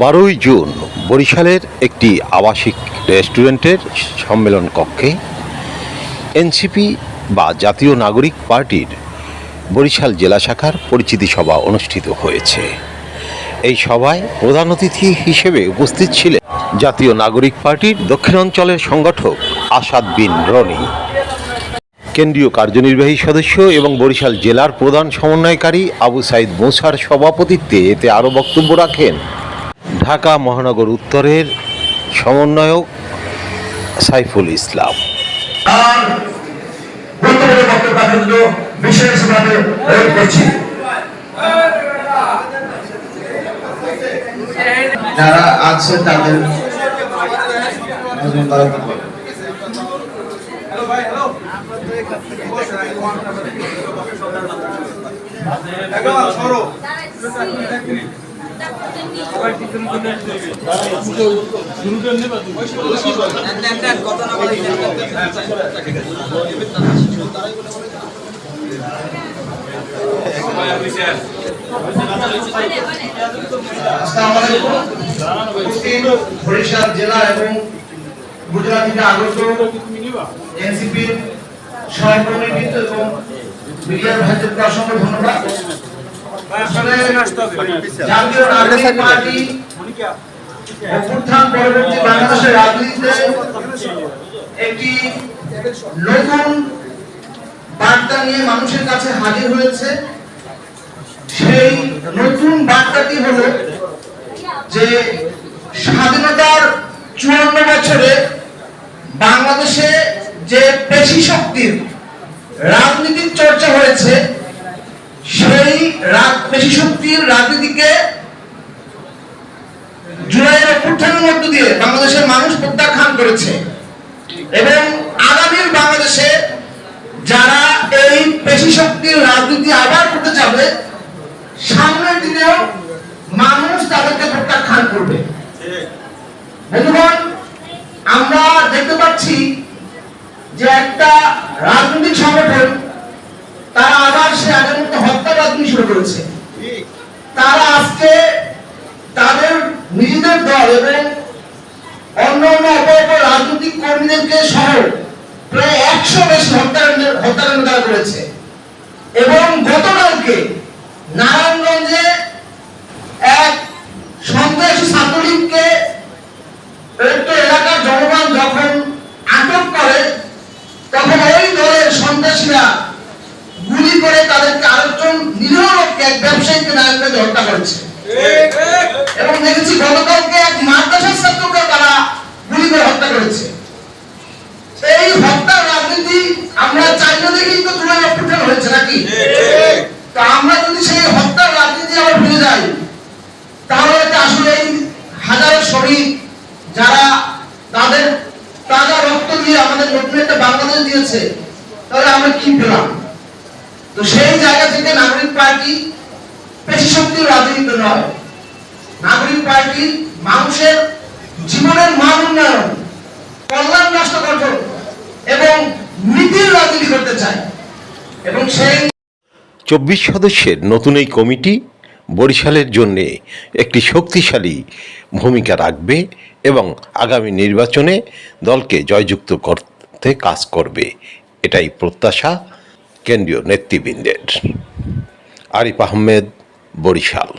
বারোই জুন বরিশালের একটি আবাসিক রেস্টুরেন্টের সম্মেলন কক্ষে এনসিপি বা জাতীয় নাগরিক পার্টির বরিশাল জেলা শাখার পরিচিতি সভা অনুষ্ঠিত হয়েছে। এই সভায় প্রধান অতিথি হিসেবে উপস্থিত ছিলেন জাতীয় নাগরিক পার্টির দক্ষিণাঞ্চলের সংগঠক আসাদ বিন রনি। কেন্দ্রীয় কার্যনির্বাহী সদস্য এবং বরিশাল জেলার প্রধান সমন্বয়কারী আবু সাইদ মুসার সভাপতিত্বে এতে আরও বক্তব্য রাখেন ঢাকা মহানগর উত্তরের সমন্বয়ক সাইফুল ইসলাম। যারা আছে তাদের উপস্থিত বরিশাল জেলা এবং গুজরাট থেকে আগত এনসিপির সহকর্মীবৃন্দ এবং মিডিয়ার ভাইদেরকে অসংখ্য ধন্যবাদ। বার্তা নিয়ে মানুষের কাছে হাজির হয়েছে সেই নতুন বার্তাটি হলো যে স্বাধীনতার চুয়ান্ন বছরে বাংলাদেশে যে পেশি শক্তির রাজনীতির চর্চা হয়েছে সেই পেশি শক্তির রাজনীতিকে জুলাইয়ের অভ্যুত্থানের মধ্য দিয়ে বাংলাদেশের মানুষ প্রত্যাখ্যান করেছে। এবং আগামীর বাংলাদেশে যারা এই পেশি শক্তির রাজনীতি আবার করতে যাবে সামনের দিনেও মানুষ তাদেরকে প্রত্যাখ্যান করবে। আমরা দেখতে পাচ্ছি যে একটা রাজনৈতিক সংগঠন, তারা রাজনীতি শুরু করেছে তারা আজকে তাদের নিজেদের দল এবং অন্য অন্য অপর রাজনৈতিক কর্মীদেরকে সহ প্রায় একশো বেশি হত্যাকাণ্ড হত্যাকাণ্ড তারা করেছে। এবং গতকালকে নারায়ণগঞ্জে করে তাদেরকে আরেকজন নিরীহ এক ব্যবসায়ীকে নারায়ণগঞ্জে হত্যা করেছে। এবং দেখেছি গতকালকে এক মাদ্রাসার ছাত্রকে তারা গুলি করে হত্যা করেছে। এই হত্যার রাজনীতি আমরা চাইলে দেখেই তো জুলাই অভ্যুত্থান হয়েছে নাকি? তো আমরা যদি সেই হত্যার রাজনীতি আবার ফিরে যাই, তাহলে আসলে এই হাজারো শহীদ যারা তাদের তাজা রক্ত দিয়ে আমাদের নতুন একটা বাংলাদেশ দিয়েছে, তাহলে আমরা কি পেলাম? তো সেই জায়গা থেকে নাগরিক পার্টি পেশি শক্তির রাজনীতি নয়। নাগরিক পার্টি মানুষের জীবনের মান উন্নয়ন, কল্যাণ রাষ্ট্র গঠন এবং নীতির রাজনীতি করতে চায়। এবং সেই চব্বিশ সদস্যের নতুন এই কমিটি বরিশালের জন্য একটি শক্তিশালী ভূমিকা রাখবে এবং আগামী নির্বাচনে দলকে জয়যুক্ত করতে কাজ করবে। এটাই প্রত্যাশা। কেন্দ্রীয় নেতৃবৃন্দের। আরিফ আহমেদ বরিশাল।